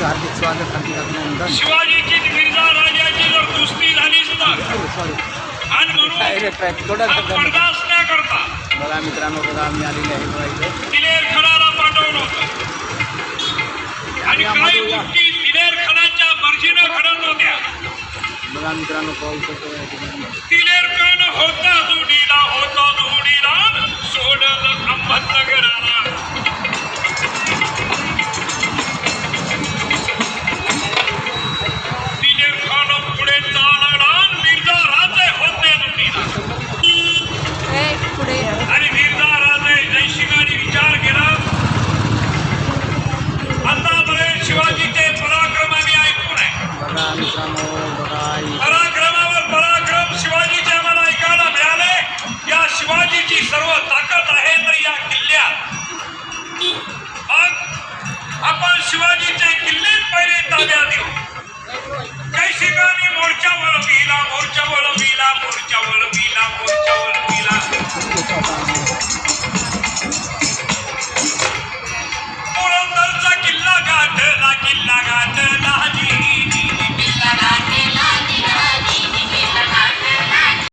हार्दिक स्वागत हार्दिक अभिनंदन शिवाजीची मिर्झा राजाची जर कुस्ती झालीच तर आणि म्हणून थोडा करता बघा मित्रांनो बघा आम्ही आलेले आहे बघा इथे दिलेर खणाला पाठवलं होतं. आणि काही गोष्टी दिलेर खणाच्या मर्जीनं घडत होत्या. बघा मित्रांनो पाहू शकतो पराक्रमावर पराक्रम शिवाजीचे आम्हाला ऐकायला मिळाले. या शिवाजीची सर्व ताकद आहे तर या किल्ल्यात. आपण शिवाजीचे किल्लेच पहिले ताब्यात देऊ. काही ठिकाणी मोर्चा वळविला मोर्चा वळविला मोर्चा वळविला मोर्चा वळविला. किल्ला गाठला किल्ला गाठ